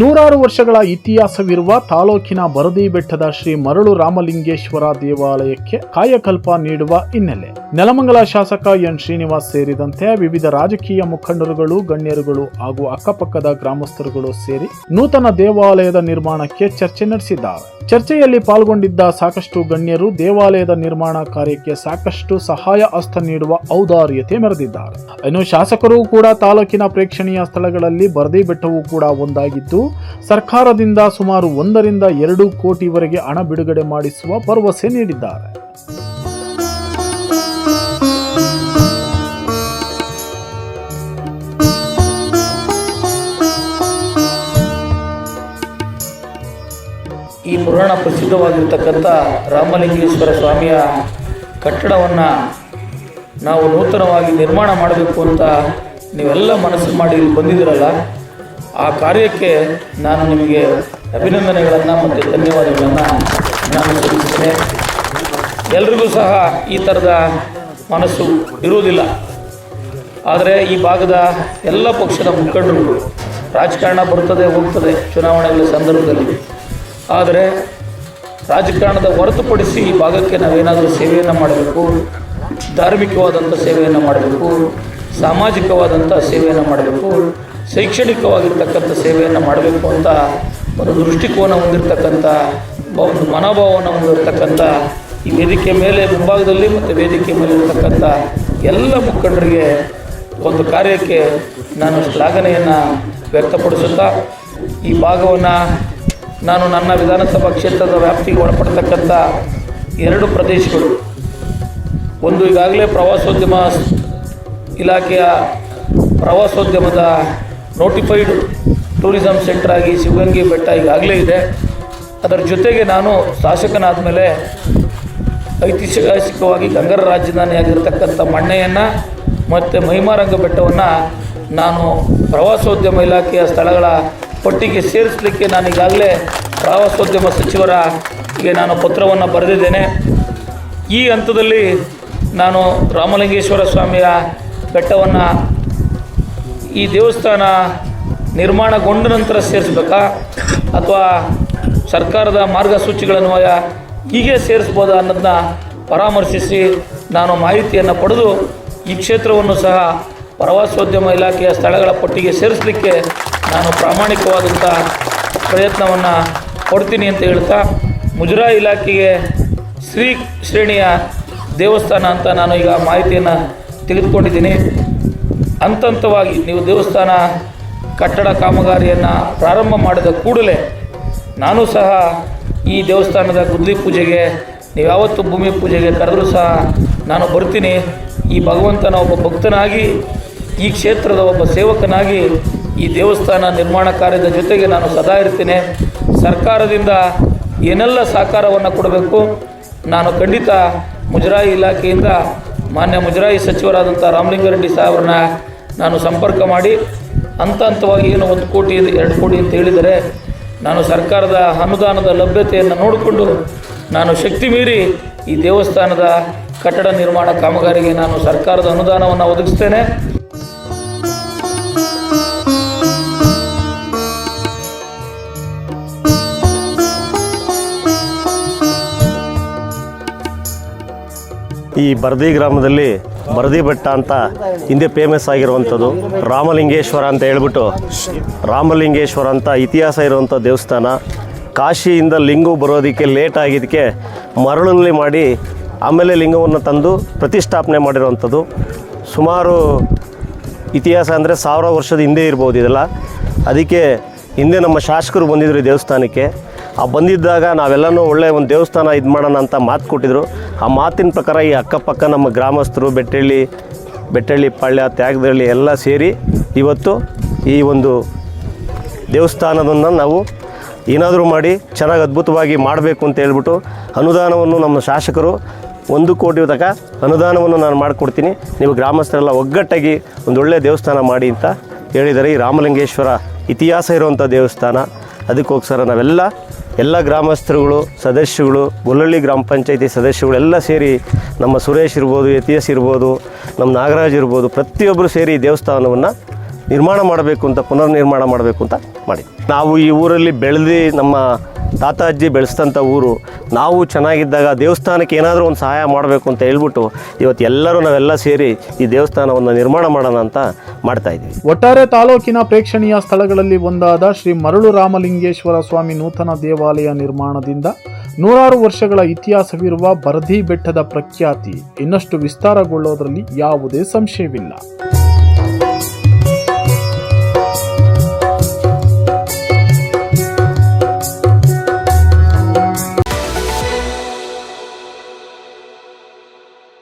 ನೂರಾರು ವರ್ಷಗಳ ಇತಿಹಾಸವಿರುವ ತಾಲೂಕಿನ ಬರದಿ ಬೆಟ್ಟದ ಶ್ರೀ ಮರಳು ರಾಮಲಿಂಗೇಶ್ವರ ದೇವಾಲಯಕ್ಕೆ ಕಾಯಕಲ್ಪ ನೀಡುವ ಹಿನ್ನೆಲೆ. ನೆಲಮಂಗಲ ಶಾಸಕ ಎನ್ ಶ್ರೀನಿವಾಸ್ ಸೇರಿದಂತೆ ವಿವಿಧ ರಾಜಕೀಯ ಮುಖಂಡರುಗಳು, ಗಣ್ಯರುಗಳು ಹಾಗೂ ಅಕ್ಕಪಕ್ಕದ ಗ್ರಾಮಸ್ಥರುಗಳು ಸೇರಿ ನೂತನ ದೇವಾಲಯದ ನಿರ್ಮಾಣಕ್ಕೆ ಚರ್ಚೆ ನಡೆಸಿದ್ದಾರೆ. ಚರ್ಚೆಯಲ್ಲಿ ಪಾಲ್ಗೊಂಡಿದ್ದ ಸಾಕಷ್ಟು ಗಣ್ಯರು ದೇವಾಲಯದ ನಿರ್ಮಾಣ ಕಾರ್ಯಕ್ಕೆ ಸಾಕಷ್ಟು ಸಹಾಯ ಹಸ್ತ ನೀಡುವ ಔದಾರ್ಯತೆ ಮೆರೆದಿದ್ದಾರೆ. ಇನ್ನು ಶಾಸಕರು ಕೂಡ ತಾಲೂಕಿನ ಪ್ರೇಕ್ಷಣೀಯ ಸ್ಥಳಗಳಲ್ಲಿ ಬರದಿ ಬೆಟ್ಟವೂ ಕೂಡ ಒಂದಾಗಿದ್ದು ಸರ್ಕಾರದಿಂದ ಸುಮಾರು ಒಂದರಿಂದ ಎರಡು ಕೋಟಿವರೆಗೆ ಹಣ ಬಿಡುಗಡೆ ಮಾಡಿಸುವ ಭರವಸೆ ನೀಡಿದ್ದಾರೆ. ಈ ಪುರಾಣ ಪ್ರಸಿದ್ಧವಾಗಿರ್ತಕ್ಕಂಥ ರಾಮಲಿಂಗೇಶ್ವರ ಸ್ವಾಮಿಯ ಕಟ್ಟಡವನ್ನು ನಾವು ನೂತನವಾಗಿ ನಿರ್ಮಾಣ ಮಾಡಬೇಕು ಅಂತ ನೀವೆಲ್ಲ ಮನಸ್ಸು ಮಾಡಿ ಇಲ್ಲಿ ಬಂದಿದ್ದೀರಲ್ಲ ಆ ಕಾರ್ಯಕ್ಕೆ ನಾನು ನಿಮಗೆ ಅಭಿನಂದನೆಗಳನ್ನು ಮತ್ತು ಧನ್ಯವಾದಗಳನ್ನು ನಾನು ತಿಳಿಸ್ತೇನೆ ಎಲ್ರಿಗೂ ಸಹ ಈ ಥರದ ಮನಸ್ಸು ಇರುವುದಿಲ್ಲ. ಆದರೆ ಈ ಭಾಗದ ಎಲ್ಲ ಪಕ್ಷದ ಮುಖಂಡರು ರಾಜಕಾರಣ ಬರ್ತದೆ ಹೋಗ್ತದೆ ಚುನಾವಣೆಗಳ ಸಂದರ್ಭದಲ್ಲಿ. ಆದರೆ ರಾಜಕಾರಣದ ಹೊರತುಪಡಿಸಿ ಈ ಭಾಗಕ್ಕೆ ನಾವೇನಾದರೂ ಸೇವೆಯನ್ನು ಮಾಡಬೇಕು ಧಾರ್ಮಿಕವಾದಂಥ ಸೇವೆಯನ್ನು ಮಾಡಬೇಕು ಸಾಮಾಜಿಕವಾದಂಥ ಸೇವೆಯನ್ನು ಮಾಡಬೇಕು ಶೈಕ್ಷಣಿಕವಾಗಿರ್ತಕ್ಕಂಥ ಸೇವೆಯನ್ನು ಮಾಡಬೇಕು ಅಂತ ಒಂದು ದೃಷ್ಟಿಕೋನ ಹೊಂದಿರತಕ್ಕಂಥ ಒಂದು ಮನೋಭಾವವನ್ನು ಹೊಂದಿರತಕ್ಕಂಥ ಈ ವೇದಿಕೆ ಮೇಲೆ ಮುಂಭಾಗದಲ್ಲಿ ಮತ್ತು ವೇದಿಕೆ ಮೇಲೆ ಇರತಕ್ಕಂಥ ಎಲ್ಲ ಮುಖಂಡರಿಗೆ ಒಂದು ಕಾರ್ಯಕ್ಕೆ ನಾನು ಶ್ಲಾಘನೆಯನ್ನು ವ್ಯಕ್ತಪಡಿಸುತ್ತಾ, ಈ ಭಾಗವನ್ನು ನಾನು ನನ್ನ ವಿಧಾನಸಭಾ ಕ್ಷೇತ್ರದ ವ್ಯಾಪ್ತಿಗೆ ಒಳಪಡ್ತಕ್ಕಂಥ ಎರಡು ಪ್ರದೇಶಗಳು. ಒಂದು ಈಗಾಗಲೇ ಪ್ರವಾಸೋದ್ಯಮ ಇಲಾಖೆಯ ಪ್ರವಾಸೋದ್ಯಮದ ನೋಟಿಫೈಡ್ ಟೂರಿಸಂ ಸೆಂಟರ್ ಆಗಿ ಶಿವಗಂಗೆ ಬೆಟ್ಟ ಈಗಾಗಲೇ ಇದೆ. ಅದರ ಜೊತೆಗೆ ನಾನು ಶಾಸಕನಾದ ಮೇಲೆ ಐತಿಹಾಸಿಕವಾಗಿ ಗಂಗರ ರಾಜಧಾನಿಯಾಗಿರ್ತಕ್ಕಂಥ ಮಣ್ಣೆಯನ್ನು ಮತ್ತು ಮಹಿಮಾರಂಗ ಬೆಟ್ಟವನ್ನು ನಾನು ಪ್ರವಾಸೋದ್ಯಮ ಇಲಾಖೆಯ ಸ್ಥಳಗಳ ಪಟ್ಟಿಗೆ ಸೇರಿಸಲಿಕ್ಕೆ ನಾನು ಈಗಾಗಲೇ ಪ್ರವಾಸೋದ್ಯಮ ಸಚಿವರ ಗೆ ನಾನು ಪತ್ರವನ್ನು ಬರೆದಿದ್ದೇನೆ. ಈ ಹಂತದಲ್ಲಿ ನಾನು ರಾಮಲಿಂಗೇಶ್ವರ ಸ್ವಾಮಿಯ ಬೆಟ್ಟವನ್ನು ಈ ದೇವಸ್ಥಾನ ನಿರ್ಮಾಣಗೊಂಡ ನಂತರ ಸೇರಿಸ್ಬೇಕಾ? ಅಥವಾ ಸರ್ಕಾರದ ಮಾರ್ಗಸೂಚಿಗಳನ್ವಯ ಹೀಗೆ ಸೇರಿಸ್ಬೋದಾ ಅನ್ನೋದನ್ನ ಪರಾಮರ್ಶಿಸಿ ನಾನು ಮಾಹಿತಿಯನ್ನು ಪಡೆದು ಈ ಕ್ಷೇತ್ರವನ್ನು ಸಹ ಪ್ರವಾಸೋದ್ಯಮ ಇಲಾಖೆಯ ಸ್ಥಳಗಳ ಪಟ್ಟಿಗೆ ಸೇರಿಸಲಿಕ್ಕೆ ನಾನು ಪ್ರಾಮಾಣಿಕವಾದಂಥ ಪ್ರಯತ್ನವನ್ನು ಕೊಡ್ತೀನಿ ಅಂತ ಹೇಳ್ತಾ, ಮುಜರಾಯಿ ಇಲಾಖೆಗೆ ಶ್ರೀ ಶ್ರೇಣಿಯ ದೇವಸ್ಥಾನ ಅಂತ ನಾನು ಈಗ ಮಾಹಿತಿಯನ್ನು ತೆಗೆದುಕೊಂಡಿದ್ದೀನಿ. ಹಂತ ಹಂತವಾಗಿ ನೀವು ದೇವಸ್ಥಾನ ಕಟ್ಟಡ ಕಾಮಗಾರಿಯನ್ನು ಪ್ರಾರಂಭ ಮಾಡಿದ ಕೂಡಲೇ ನಾನು ಸಹ ಈ ದೇವಸ್ಥಾನದ ಗುದ್ಲಿ ಪೂಜೆಗೆ, ನೀವು ಯಾವತ್ತು ಭೂಮಿ ಪೂಜೆಗೆ ಕರೆದರೂ ಸಹ ನಾನು ಬರ್ತೀನಿ. ಈ ಭಗವಂತನ ಒಬ್ಬ ಭಕ್ತನಾಗಿ, ಈ ಕ್ಷೇತ್ರದ ಒಬ್ಬ ಸೇವಕನಾಗಿ ಈ ದೇವಸ್ಥಾನ ನಿರ್ಮಾಣ ಕಾರ್ಯದ ಜೊತೆಗೆ ನಾನು ಸದಾ ಇರ್ತೀನಿ. ಸರ್ಕಾರದಿಂದ ಏನೆಲ್ಲ ಸಹಕಾರವನ್ನು ಕೊಡಬೇಕು? ನಾನು ಖಂಡಿತ ಮುಜರಾಯಿ ಇಲಾಖೆಯಿಂದ ಮಾನ್ಯ ಮುಜರಾಯಿ ಸಚಿವರಾದಂಥ ರಾಮಲಿಂಗಾರೆಡ್ಡಿ ಸಾಹೇಬ್ರನ್ನ ನಾನು ಸಂಪರ್ಕ ಮಾಡಿ ಹಂತ ಹಂತವಾಗಿ ಏನು ಒಂದು ಕೋಟಿ ಎರಡು ಕೋಟಿ ಅಂತ ಹೇಳಿದರೆ ನಾನು ಸರ್ಕಾರದ ಅನುದಾನದ ಲಭ್ಯತೆಯನ್ನು ನೋಡಿಕೊಂಡು ನಾನು ಶಕ್ತಿ ಮೀರಿ ಈ ದೇವಸ್ಥಾನದ ಕಟ್ಟಡ ನಿರ್ಮಾಣ ಕಾಮಗಾರಿಗೆ ನಾನು ಸರ್ಕಾರದ ಅನುದಾನವನ್ನು ಒದಗಿಸ್ತೇನೆ. ಈ ಬರ್ದಿ ಗ್ರಾಮದಲ್ಲಿ ಬರದಿ ಬೆಟ್ಟ ಅಂತ ಹಿಂದೆ ಫೇಮಸ್ ಆಗಿರುವಂಥದ್ದು ರಾಮಲಿಂಗೇಶ್ವರ ಅಂತ ಹೇಳ್ಬಿಟ್ಟು ರಾಮಲಿಂಗೇಶ್ವರ ಅಂತ ಇತಿಹಾಸ ಇರುವಂಥ ದೇವಸ್ಥಾನ. ಕಾಶಿಯಿಂದ ಲಿಂಗು ಬರೋದಕ್ಕೆ ಲೇಟ್ ಆಗಿದ್ದಕ್ಕೆ ಮರಳಲ್ಲಿ ಮಾಡಿ ಆಮೇಲೆ ಲಿಂಗವನ್ನು ತಂದು ಪ್ರತಿಷ್ಠಾಪನೆ ಮಾಡಿರುವಂಥದ್ದು. ಸುಮಾರು ಇತಿಹಾಸ ಅಂದರೆ ಸಾವಿರ ವರ್ಷದ ಹಿಂದೆ ಇರ್ಬೋದು ಇದೆಲ್ಲ. ಅದಕ್ಕೆ ಹಿಂದೆ ನಮ್ಮ ಶಾಸಕರು ಬಂದಿದ್ರು ಈ ದೇವಸ್ಥಾನಕ್ಕೆ. ಆ ಬಂದಿದ್ದಾಗ ನಾವೆಲ್ಲನೂ ಒಳ್ಳೆ ಒಂದು ದೇವಸ್ಥಾನ ಇದು ಮಾಡೋಣ ಅಂತ ಮಾತು ಕೊಟ್ಟಿದ್ರು. ಆ ಮಾತಿನ ಪ್ರಕಾರ ಈ ಅಕ್ಕಪಕ್ಕ ನಮ್ಮ ಗ್ರಾಮಸ್ಥರು ಬೆಟ್ಟಳ್ಳಿ ಬೆಟ್ಟಳ್ಳಿ ಪಾಳ್ಯ ತ್ಯಾಗದಳ್ಳಿ ಎಲ್ಲ ಸೇರಿ ಇವತ್ತು ಈ ಒಂದು ದೇವಸ್ಥಾನದನ್ನು ನಾವು ಏನಾದರೂ ಮಾಡಿ ಚೆನ್ನಾಗಿ ಅದ್ಭುತವಾಗಿ ಮಾಡಬೇಕು ಅಂತ ಹೇಳ್ಬಿಟ್ಟು ಅನುದಾನವನ್ನು ನಮ್ಮ ಶಾಸಕರು ಒಂದು ಕೋಟಿ ತನಕ ಅನುದಾನವನ್ನು ನಾನು ಮಾಡಿಕೊಡ್ತೀನಿ. ನೀವು ಗ್ರಾಮಸ್ಥರೆಲ್ಲ ಒಗ್ಗಟ್ಟಾಗಿ ಒಂದು ಒಳ್ಳೆಯ ದೇವಸ್ಥಾನ ಮಾಡಿ ಅಂತ ಹೇಳಿದರೆ ಈ ರಾಮಲಿಂಗೇಶ್ವರ ಇತಿಹಾಸ ಇರುವಂಥ ದೇವಸ್ಥಾನ. ಅದಕ್ಕೋಸ್ಕರ ನಾವೆಲ್ಲ ಎಲ್ಲ ಗ್ರಾಮಸ್ಥರುಗಳು ಸದಸ್ಯಗಳು ಗೊಲ್ಲಳ್ಳಿ ಗ್ರಾಮ ಪಂಚಾಯತಿ ಸದಸ್ಯಗಳೆಲ್ಲ ಸೇರಿ ನಮ್ಮ ಸುರೇಶ್ ಇರ್ಬೋದು, ಯತೀಶ್ ಇರ್ಬೋದು, ನಮ್ಮ ನಾಗರಾಜ್ ಇರ್ಬೋದು ಪ್ರತಿಯೊಬ್ಬರು ಸೇರಿ ದೇವಸ್ಥಾನವನ್ನು ನಿರ್ಮಾಣ ಮಾಡಬೇಕು ಅಂತ ಪುನರ್ ನಿರ್ಮಾಣ ಮಾಡಬೇಕು ಅಂತ ಮಾಡಿ ನಾವು ಈ ಊರಲ್ಲಿ ಬೆಳೆದು ನಮ್ಮ ತಾತ, ಅಜ್ಜಿ ಬೆಳೆಸಿದಂಥ ಊರು, ನಾವು ಚೆನ್ನಾಗಿದ್ದಾಗ ದೇವಸ್ಥಾನಕ್ಕೆ ಏನಾದರೂ ಒಂದು ಸಹಾಯ ಮಾಡಬೇಕು ಅಂತ ಹೇಳ್ಬಿಟ್ಟು ಇವತ್ತು ಎಲ್ಲರೂ ನಾವೆಲ್ಲ ಸೇರಿ ಈ ದೇವಸ್ಥಾನವನ್ನು ನಿರ್ಮಾಣ ಮಾಡೋಣ ಅಂತ ಮಾಡ್ತಾ ಇದ್ದೀವಿ. ಒಟ್ಟಾರೆ ತಾಲೂಕಿನ ಪ್ರೇಕ್ಷಣೀಯ ಸ್ಥಳಗಳಲ್ಲಿ ಒಂದಾದ ಶ್ರೀ ಮರಳು ರಾಮಲಿಂಗೇಶ್ವರ ಸ್ವಾಮಿ ನೂತನ ದೇವಾಲಯ ನಿರ್ಮಾಣದಿಂದ ನೂರಾರು ವರ್ಷಗಳ ಇತಿಹಾಸವಿರುವ ಬರದಿ ಬೆಟ್ಟದ ಪ್ರಖ್ಯಾತಿ ಇನ್ನಷ್ಟು ವಿಸ್ತಾರಗೊಳ್ಳೋದರಲ್ಲಿ ಯಾವುದೇ ಸಂಶಯವಿಲ್ಲ.